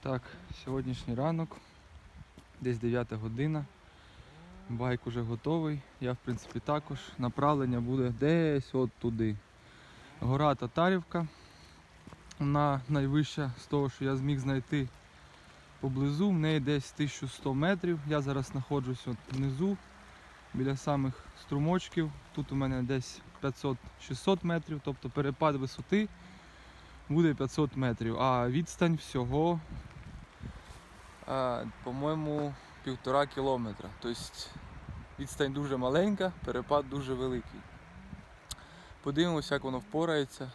Так, сьогоднішній ранок, десь 9 година. Байк уже готовий. Я в принципі також. Направлення буде десь от туди. Гора Татарівка. Вона найвища з того, що я зміг знайти поблизу. В неї десь 1100 метрів. Я зараз знаходжусь от внизу, біля самих струмочків. Тут у мене десь 500-600 метрів, тобто перепад висоти буде 500 метрів, а відстань всього, по-моєму, півтора кілометра. Тобто відстань дуже маленька, перепад дуже великий. Подивимося, як воно впорається.